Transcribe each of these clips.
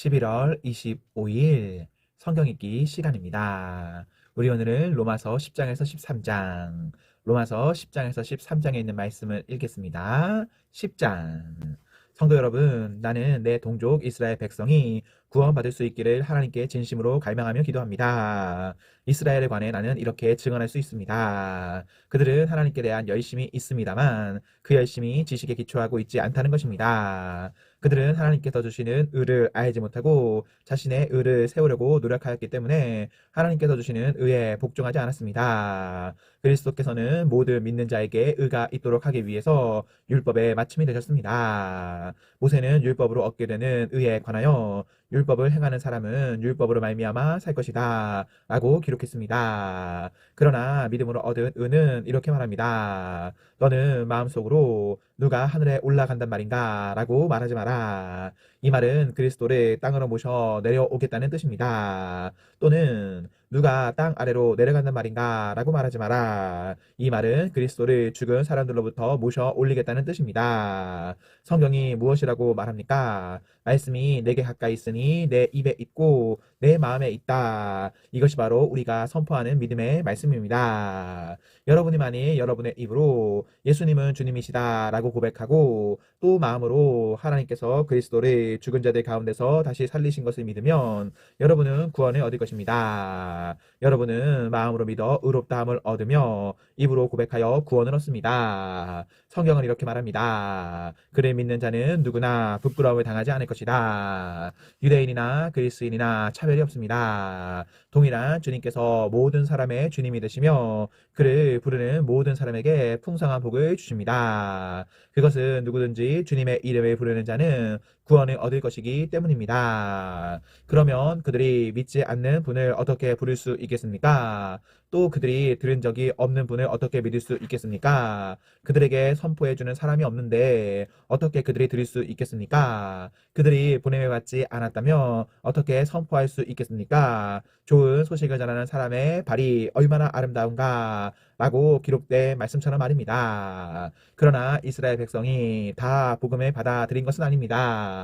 11월 25일 성경 읽기 시간입니다. 우리 오늘은 로마서 10장에서 13장, 로마서 10장에서 13장에 있는 말씀을 읽겠습니다. 10장. 성도 여러분, 나는 내 동족 이스라엘 백성이 구원받을 수 있기를 하나님께 진심으로 갈망하며 기도합니다. 이스라엘에 관해 나는 이렇게 증언할 수 있습니다. 그들은 하나님께 대한 열심이 있습니다만 그 열심이 지식에 기초하고 있지 않다는 것입니다. 그들은 하나님께서 주시는 의를 알지 못하고 자신의 의를 세우려고 노력하였기 때문에 하나님께서 주시는 의에 복종하지 않았습니다. 그리스도께서는 모든 믿는 자에게 의가 있도록 하기 위해서 율법의 마침이 되셨습니다. 모세는 율법으로 얻게 되는 의에 관하여 율법을 행하는 사람은 율법으로 말미암아 살 것이다 라고 기록했습니다. 그러나 믿음으로 얻은 의는 이렇게 말합니다. 너는 마음속으로 누가 하늘에 올라간단 말인가 라고 말하지 마라. 이 말은 그리스도를 땅으로 모셔 내려오겠다는 뜻입니다. 또는 누가 땅 아래로 내려간단 말인가 라고 말하지 마라. 이 말은 그리스도를 죽은 사람들로부터 모셔 올리겠다는 뜻입니다. 성경이 무엇이라고 말합니까? 말씀이 내게 가까이 있으니 내 입에 있고 내 마음에 있다. 이것이 바로 우리가 선포하는 믿음의 말씀입니다. 여러분이 만일 여러분의 입으로 예수님은 주님이시다 라고 고백하고 또 마음으로 하나님께서 그리스도를 죽은 자들 가운데서 다시 살리신 것을 믿으면 여러분은 구원을 얻을 것입니다. 여러분은 마음으로 믿어 의롭다함을 얻으며 입으로 고백하여 구원을 얻습니다. 성경은 이렇게 말합니다. 그를 믿는 자는 누구나 부끄러움을 당하지 않을 것이다. 유대인이나 그리스인이나 차별이 없습니다. 동일한 주님께서 모든 사람의 주님이 되시며 그를 부르는 모든 사람에게 풍성한 복을 주십니다. 그것은 누구든지 주님의 이름을 부르는 자는 구원을 얻을 것이기 때문입니다. 그러면 그들이 믿지 않는 분을 어떻게 부를 수 있겠습니까? 또 그들이 들은 적이 없는 분을 어떻게 믿을 수 있겠습니까? 그들에게 선포해주는 사람이 없는데 어떻게 그들이 들을 수 있겠습니까? 그들이 보냄을 받지 않았다면 어떻게 선포할 수 있겠습니까? 좋은 소식을 전하는 사람의 발이 얼마나 아름다운가 라고 기록된 말씀처럼 말입니다. 그러나 이스라엘 백성이 다 복음을 받아들인 것은 아닙니다.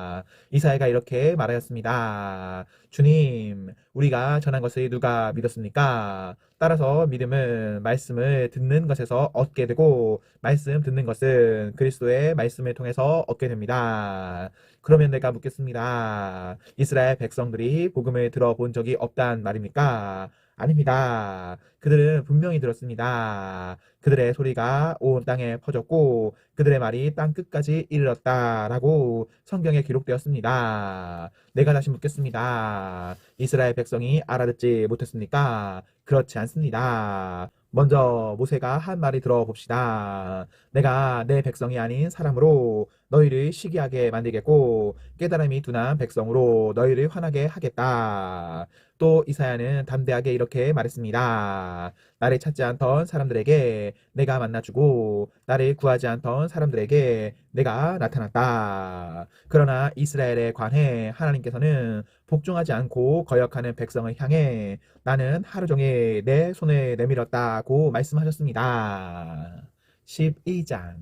이사야가 이렇게 말하였습니다. 주님, 우리가 전한 것을 누가 믿었습니까? 따라서 믿음은 말씀을 듣는 것에서 얻게 되고 말씀 듣는 것은 그리스도의 말씀을 통해서 얻게 됩니다. 그러면 내가 묻겠습니다. 이스라엘 백성들이 복음을 들어본 적이 없단 말입니까? 아닙니다. 그들은 분명히 들었습니다. 그들의 소리가 온 땅에 퍼졌고 그들의 말이 땅 끝까지 이르렀다라고 성경에 기록되었습니다. 내가 다시 묻겠습니다. 이스라엘 백성이 알아듣지 못했습니까? 그렇지 않습니다. 먼저 모세가 한 말이 들어봅시다. 내가 내 백성이 아닌 사람으로 너희를 시기하게 만들겠고 깨달음이 둔한 백성으로 너희를 화나게 하겠다. 또 이사야는 담대하게 이렇게 말했습니다. 나를 찾지 않던 사람들에게 내가 만나주고 나를 구하지 않던 사람들에게 내가 나타났다. 그러나 이스라엘에 관해 하나님께서는 복종하지 않고 거역하는 백성을 향해 나는 하루 종일 내 손을 내밀었다고 말씀하셨습니다. 12장.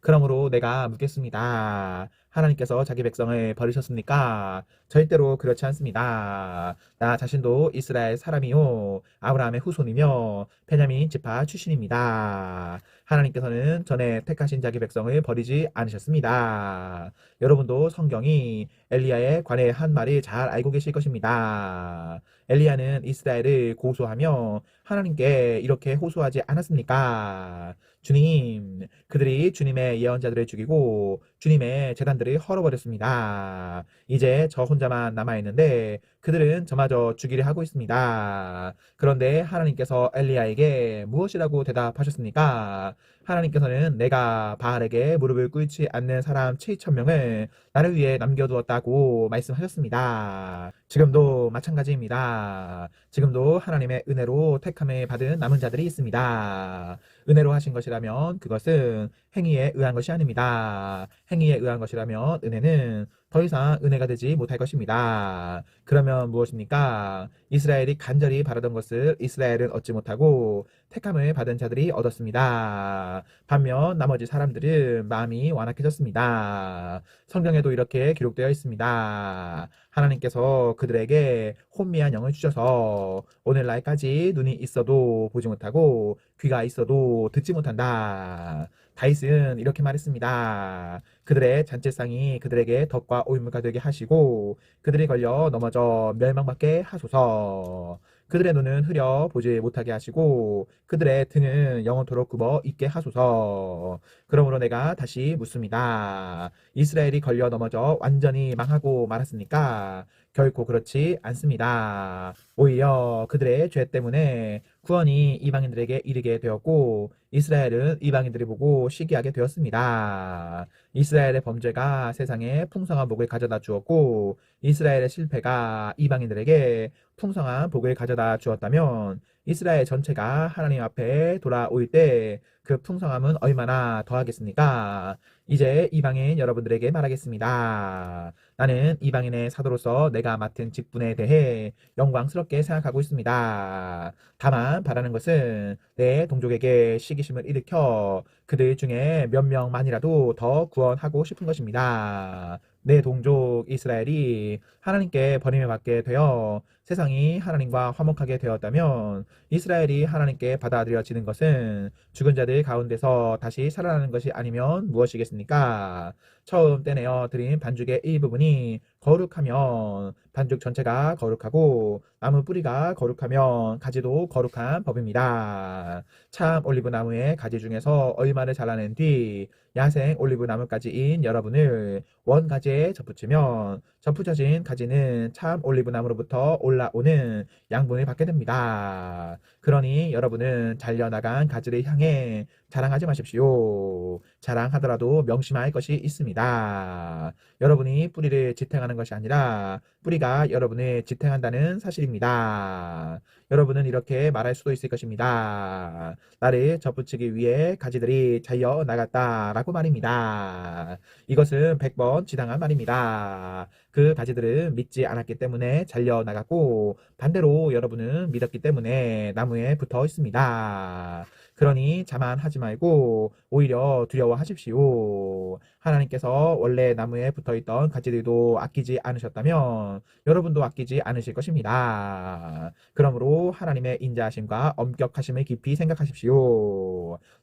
그러므로 내가 묻겠습니다. 하나님께서 자기 백성을 버리셨습니까? 절대로 그렇지 않습니다. 나 자신도 이스라엘 사람이요. 아브라함의 후손이며 베냐민 지파 출신입니다. 하나님께서는 전에 택하신 자기 백성을 버리지 않으셨습니다. 여러분도 성경이 엘리야에 관해 한 말을 잘 알고 계실 것입니다. 엘리야는 이스라엘을 고소하며 하나님께 이렇게 호소하지 않았습니까? 주님, 그들이 주님의 예언자들을 죽이고 주님의 재단들을 헐어버렸습니다. 이제 저 혼자만 남아있는데 그들은 저마저 죽이려 하고 있습니다. 그런데 하나님께서 엘리야에게 무엇이라고 대답하셨습니까? 하나님께서는 내가 바알에게 무릎을 꿇지 않는 사람 7천 명을 나를 위해 남겨두었다고 말씀하셨습니다. 지금도 마찬가지입니다. 지금도 하나님의 은혜로 택함을 받은 남은 자들이 있습니다. 은혜로 하신 것이라면 그것은 행위에 의한 것이 아닙니다. 행위에 의한 것이라면 은혜는 더 이상 은혜가 되지 못할 것입니다. 그러면 무엇입니까? 이스라엘이 간절히 바라던 것을 이스라엘은 얻지 못하고 택함을 받은 자들이 얻었습니다. 반면 나머지 사람들은 마음이 완악해졌습니다. 성경에도 이렇게 기록되어 있습니다. 하나님께서 그들에게 혼미한 영을 주셔서 오늘날까지 눈이 있어도 보지 못하고 귀가 있어도 듣지 못한다. 다윗은 이렇게 말했습니다. 그들의 잔치상이 그들에게 덕과 오인물가 되게 하시고 그들이 걸려 넘어져 멸망받게 하소서. 그들의 눈은 흐려 보지 못하게 하시고 그들의 등은 영원토록 굽어 있게 하소서. 그러므로 내가 다시 묻습니다. 이스라엘이 걸려 넘어져 완전히 망하고 말았습니까? 결코 그렇지 않습니다. 오히려 그들의 죄 때문에 구원이 이방인들에게 이르게 되었고 이스라엘은 이방인들이 보고 시기하게 되었습니다. 이스라엘의 범죄가 세상에 풍성한 복을 가져다 주었고 이스라엘의 실패가 이방인들에게 풍성한 복을 가져다 주었다면 이스라엘 전체가 하나님 앞에 돌아올 때 그 풍성함은 얼마나 더하겠습니까? 이제 이방인 여러분들에게 말하겠습니다. 나는 이방인의 사도로서 내가 맡은 직분에 대해 영광스럽게 생각하고 있습니다. 다만 바라는 것은 내 동족에게 시기심을 일으켜 그들 중에 몇 명만이라도 더 구원하고 싶은 것입니다. 내 동족 이스라엘이 하나님께 버림을 받게 되어 세상이 하나님과 화목하게 되었다면 이스라엘이 하나님께 받아들여지는 것은 죽은 자들 가운데서 다시 살아나는 것이 아니면 무엇이겠습니까? 처음 떼내어 드린 반죽의 일부분이 거룩하면 반죽 전체가 거룩하고 나무 뿌리가 거룩하면 가지도 거룩한 법입니다. 참 올리브 나무의 가지 중에서 얼마를 잘라낸 뒤 야생 올리브 나무까지인 여러분을 원 가지에 접붙이면 접붙여진 가지는 참 올리브 나무로부터 올 라오는 양분을 받게 됩니다. 그러니 여러분은 잘려나간 가지를 향해 자랑하지 마십시오. 자랑하더라도 명심할 것이 있습니다. 여러분이 뿌리를 지탱하는 것이 아니라 뿌리가 여러분을 지탱한다는 사실입니다. 여러분은 이렇게 말할 수도 있을 것입니다. 나를 접붙이기 위해 가지들이 잘려 나갔다라고 말입니다. 이것은 100번 지당한 말입니다. 그 가지들은 믿지 않았기 때문에 잘려 나갔고 반대로 여러분은 믿었기 때문에 나무에 붙어 있습니다. 그러니 자만하지 말고 오히려 두려워하십시오. 하나님께서 원래 나무에 붙어 있던 가지들도 아끼지 않으셨다면 여러분도 아끼지 않으실 것입니다. 그러므로 하나님의 인자하심과 엄격하심을 깊이 생각하십시오.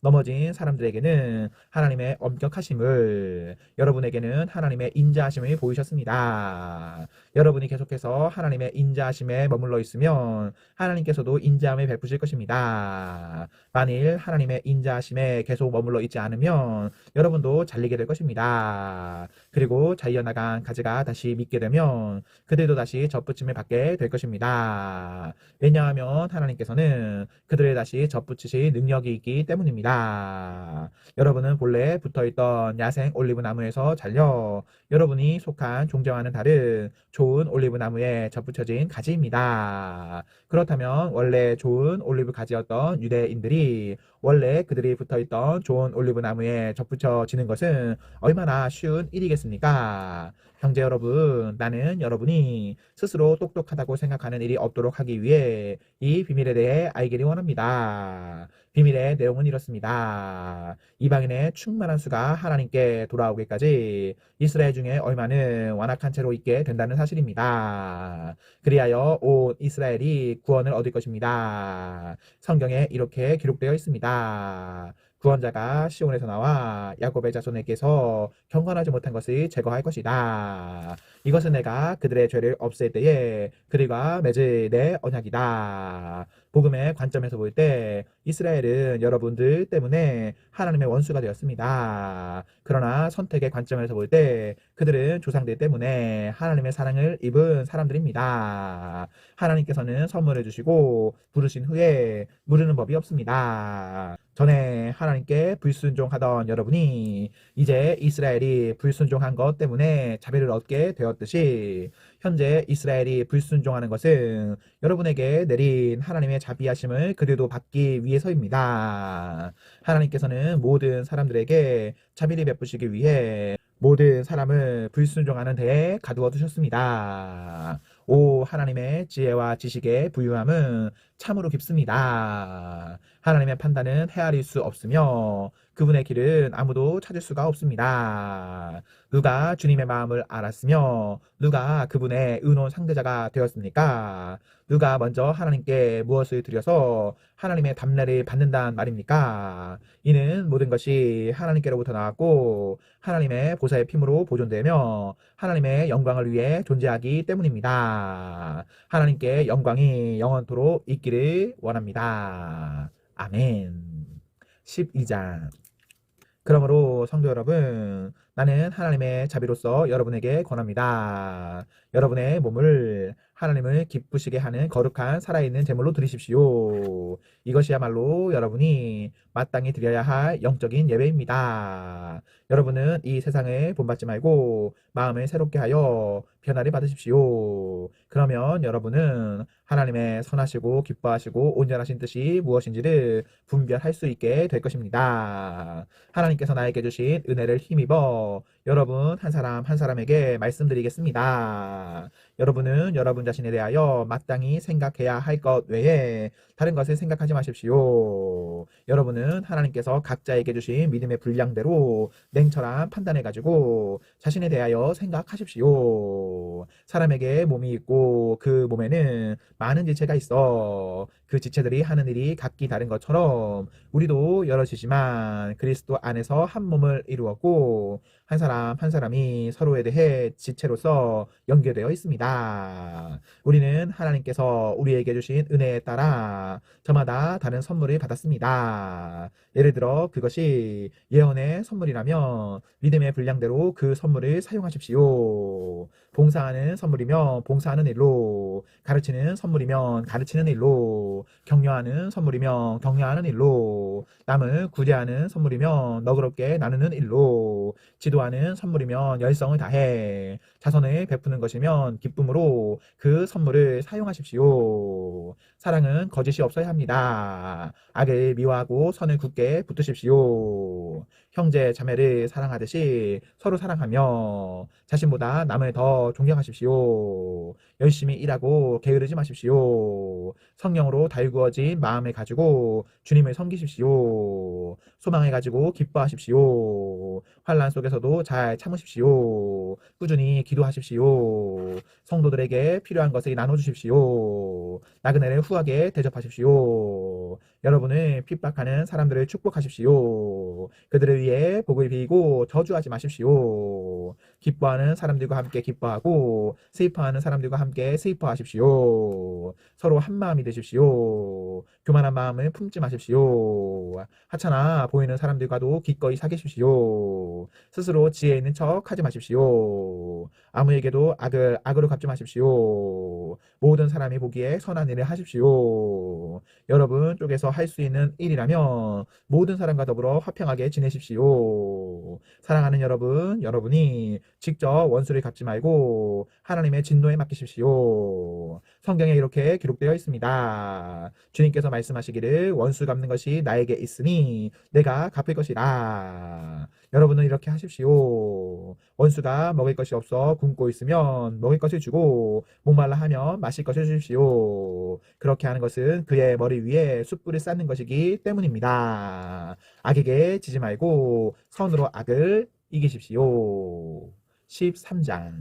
넘어진 사람들에게는 하나님의 엄격하심을, 여러분에게는 하나님의 인자하심을 보이셨습니다. 여러분이 계속해서 하나님의 인자하심에 머물러 있으면 하나님께서도 인자함을 베푸실 것입니다. 만일 하나님의 인자하심에 계속 머물러 있지 않으면 여러분도 잘리게 될 것입니다. 그리고 잘려나간 가지가 다시 믿게 되면 그들도 다시 접붙임을 받게 될 것입니다. 왜냐하면 하나님께서는 그들을 다시 접붙이실 능력이 있기 때문입니다. 여러분은 본래 붙어있던 야생 올리브 나무에서 잘려 여러분이 속한 종정하는 다른 좋은 올리브 나무에 접붙여진 가지입니다. 그렇다면 원래 좋은 올리브 가지였던 유대인들이 원래 그들이 붙어 있던 좋은 올리브 나무에 접붙여지는 것은 얼마나 쉬운 일이겠습니까? 형제 여러분, 나는 여러분이 스스로 똑똑하다고 생각하는 일이 없도록 하기 위해 이 비밀에 대해 알기를 원합니다. 비밀의 내용은 이렇습니다. 이방인의 충만한 수가 하나님께 돌아오기까지 이스라엘 중에 얼마는 완악한 채로 있게 된다는 사실입니다. 그리하여 온 이스라엘이 구원을 얻을 것입니다. 성경에 이렇게 기록되어 있습니다. 구원자가 시온에서 나와 야곱의 자손에게서 경건하지 못한 것을 제거할 것이다. 이것은 내가 그들의 죄를 없앨 때에 그들과 맺을 내 언약이다. 복음의 관점에서 볼 때 이스라엘은 여러분들 때문에 하나님의 원수가 되었습니다. 그러나 선택의 관점에서 볼 때 그들은 조상들 때문에 하나님의 사랑을 입은 사람들입니다. 하나님께서는 선물을 주시고 부르신 후에 물르는 법이 없습니다. 전에 하나님께 불순종하던 여러분이 이제 이스라엘이 불순종한 것 때문에 자비를 얻게 되었 듯이 현재 이스라엘이 불순종하는 것은 여러분에게 내린 하나님의 자비하심을 그들도 받기 위해서입니다. 하나님께서는 모든 사람들에게 자비를 베푸시기 위해 모든 사람을 불순종하는 데에 가두어 두셨습니다. 오 하나님의 지혜와 지식의 부유함은 참으로 깊습니다. 하나님의 판단은 헤아릴 수 없으며 그분의 길은 아무도 찾을 수가 없습니다. 누가 주님의 마음을 알았으며 누가 그분의 의논 상대자가 되었습니까? 누가 먼저 하나님께 무엇을 드려서 하나님의 담례를 받는단 말입니까? 이는 모든 것이 하나님께로부터 나왔고 하나님의 보사의 피므로 보존되며 하나님의 영광을 위해 존재하기 때문입니다. 하나님께 영광이 영원토록 있기를 원합니다. 아멘. 12장. 그러므로 성도 여러분, 나는 하나님의 자비로서 여러분에게 권합니다. 여러분의 몸을 하나님을 기쁘시게 하는 거룩한 살아있는 제물로 드리십시오. 이것이야말로 여러분이 마땅히 드려야 할 영적인 예배입니다. 여러분은 이 세상을 본받지 말고 마음을 새롭게 하여 변화를 받으십시오. 그러면 여러분은 하나님의 선하시고 기뻐하시고 온전하신 뜻이 무엇인지를 분별할 수 있게 될 것입니다. 하나님께서 나에게 주신 은혜를 힘입어 여러분 한 사람 한 사람에게 말씀드리겠습니다. 여러분은 여러분 자신에 대하여 마땅히 생각해야 할 것 외에 다른 것을 생각하지 마십시오. 여러분은 하나님께서 각자에게 주신 믿음의 분량대로 냉철한 판단해 가지고 자신에 대하여 생각하십시오. 사람에게 몸이 있고 그 몸에는 많은 지체가 있어. 그 지체들이 하는 일이 각기 다른 것처럼 우리도 여럿이지만 그리스도 안에서 한 몸을 이루었고 한 사람 한 사람이 서로에 대해 지체로서 연결되어 있습니다. 우리는 하나님께서 우리에게 주신 은혜에 따라 저마다 다른 선물을 받았습니다. 예를 들어 그것이 예언의 선물이라면 믿음의 분량대로 그 선물을 사용하십시오. 봉사하는 선물이면 봉사하는 일로, 가르치는 선물이면 가르치는 일로, 격려하는 선물이면 격려하는 일로, 남을 구제하는 선물이면 너그럽게 나누는 일로, 지도하는 선물이면 열성을 다해 자선을 베푸는 것이면 기쁨으로 그 선물을 사용하십시오. 사랑은 거짓이 없어야 합니다. 악을 미워하고 선을 굳게 붙드십시오. 형제 자매를 사랑하듯이 서로 사랑하며 자신보다 남을 더 존경하십시오. 열심히 일하고 게으르지 마십시오. 성령으로 달구어진 마음을 가지고 주님을 섬기십시오. 소망을 가지고 기뻐하십시오. 환란 속에서도 잘 참으십시오. 꾸준히 기도하십시오. 성도들에게 필요한 것을 나눠주십시오. 나그네를 후하게 대접하십시오. 여러분을 핍박하는 사람들을 축복하십시오. 그들을 위해 복을 빌고 저주하지 마십시오. 기뻐하는 사람들과 함께 기뻐하고 슬퍼하는 사람들과 함께 슬퍼하십시오. 서로 한 마음이 되십시오. 교만한 마음을 품지 마십시오. 하찮아 보이는 사람들과도 기꺼이 사귀십시오. 스스로 지혜 있는 척 하지 마십시오. 아무에게도 악을 악으로 갚지 마십시오. 모든 사람이 보기에 선한 일을 하십시오. 여러분 쪽에서 할 수 있는 일이라면 모든 사람과 더불어 화평하게 지내십시오. 사랑하는 여러분, 여러분이 직접 원수를 갚지 말고 하나님의 진노에 맡기십시오. 성경에 이렇게 기록되어 있습니다. 주님께서 말씀하시기를 원수 갚는 것이 나에게 있으니 내가 갚을 것이라. 여러분은 이렇게 하십시오. 원수가 먹을 것이 없어 굶고 있으면 먹을 것을 주고 목말라 하면 마실 것을 주십시오. 그렇게 하는 것은 그의 머리 위에 숯불을 쌓는 것이기 때문입니다. 악에게 지지 말고 선으로 악을 이기십시오. 13장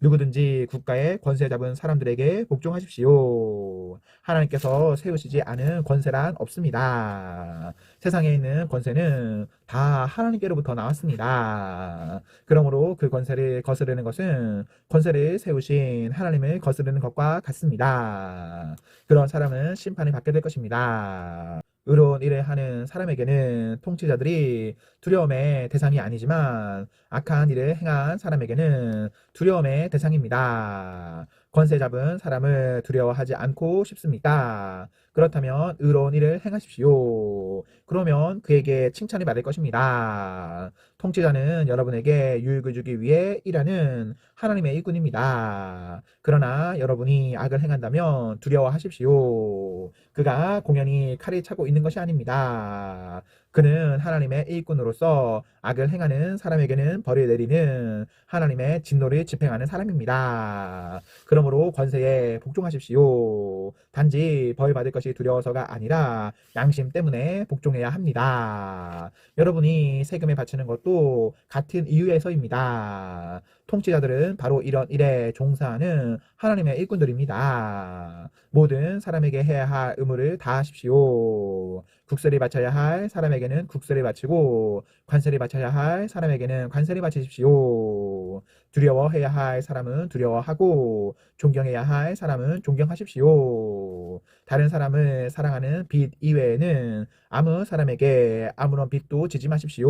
누구든지 국가의 권세 잡은 사람들에게 복종하십시오. 하나님께서 세우시지 않은 권세란 없습니다. 세상에 있는 권세는 다 하나님께로부터 나왔습니다. 그러므로 그 권세를 거스르는 것은 권세를 세우신 하나님을 거스르는 것과 같습니다. 그런 사람은 심판을 받게 될 것입니다. 의로운 일을 하는 사람에게는 통치자들이 두려움의 대상이 아니지만 악한 일을 행한 사람에게는 두려움의 대상입니다. 권세 잡은 사람을 두려워하지 않고 싶습니까? 그렇다면 의로운 일을 행하십시오. 그러면 그에게 칭찬을 받을 것입니다. 통치자는 여러분에게 유익을 주기 위해 일하는 하나님의 일꾼입니다. 그러나 여러분이 악을 행한다면 두려워하십시오. 그가 공연히 칼을 차고 있는 것이 아닙니다. 그는 하나님의 일꾼으로서 악을 행하는 사람에게는 벌을 내리는 하나님의 진노를 집행하는 사람입니다. 그러므로 권세에 복종하십시오. 단지 벌 받을 것이 두려워서가 아니라 양심 때문에 복종해야 합니다. 여러분이 세금을 바치는 것도 같은 이유에서입니다. 통치자들은 바로 이런 일에 종사하는 하나님의 일꾼들입니다. 모든 사람에게 해야 할 의무를 다 하십시오. 국세를 바쳐야 할 사람에게는 국세를 바치고 관세를 바쳐야 할 사람에게는 관세를 바치십시오. 두려워해야 할 사람은 두려워하고 존경해야 할 사람은 존경하십시오. 다른 사람을 사랑하는 빚 이외에는 아무 사람에게 아무런 빚도 지지 마십시오.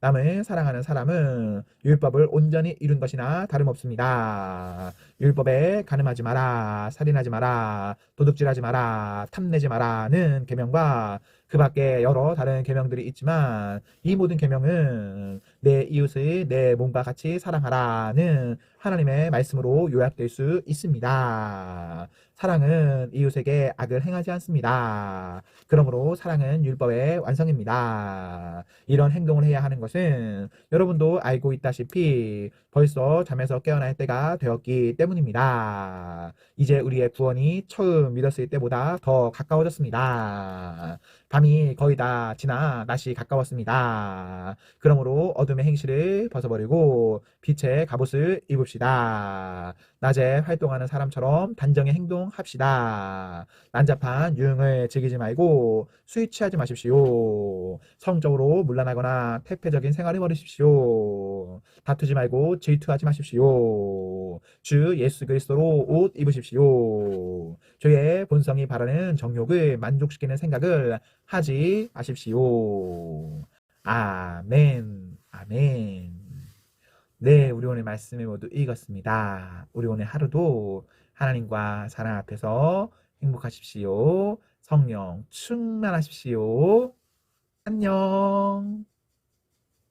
남을 사랑하는 사람은 율법을 온전히 이룬 것이나 다름없습니다. 율법에 가늠하지 마라, 살인하지 마라, 도둑질하지 마라, 탐내지 마라는 계명과 그 밖에 여러 다른 계명들이 있지만 이 모든 계명은 내 이웃을 내 몸과 같이 사랑하라는 하나님의 말씀으로 요약될 수 있습니다. 사랑은 이웃에게 악을 행하지 않습니다. 그러므로 사랑은 율법의 완성입니다. 이런 행동을 해야 하는 것은 여러분도 알고 있다시피 벌써 잠에서 깨어날 때가 되었기 때문입니다. 이제 우리의 구원이 처음 믿었을 때보다 더 가까워졌습니다. 밤이 거의 다 지나 낮이 가까웠습니다. 그러므로 어둠의 행실을 벗어버리고 빛의 갑옷을 입읍시다. 낮에 활동하는 사람처럼 단정히 행동합시다. 난잡한 유흥을 즐기지 말고 수위 취하지 마십시오. 성적으로 문란하거나 태폐적인 생활을 버리십시오. 다투지 말고 질투하지 마십시오. 주 예수 그리스도로 옷 입으십시오. 죄의 본성이 바라는 정욕을 만족시키는 생각을 하지 마십시오. 아멘. 아멘. 네, 우리 오늘 말씀을 모두 읽었습니다. 우리 오늘 하루도 하나님과 사랑 앞에서 행복하십시오. 성령 충만하십시오. 안녕.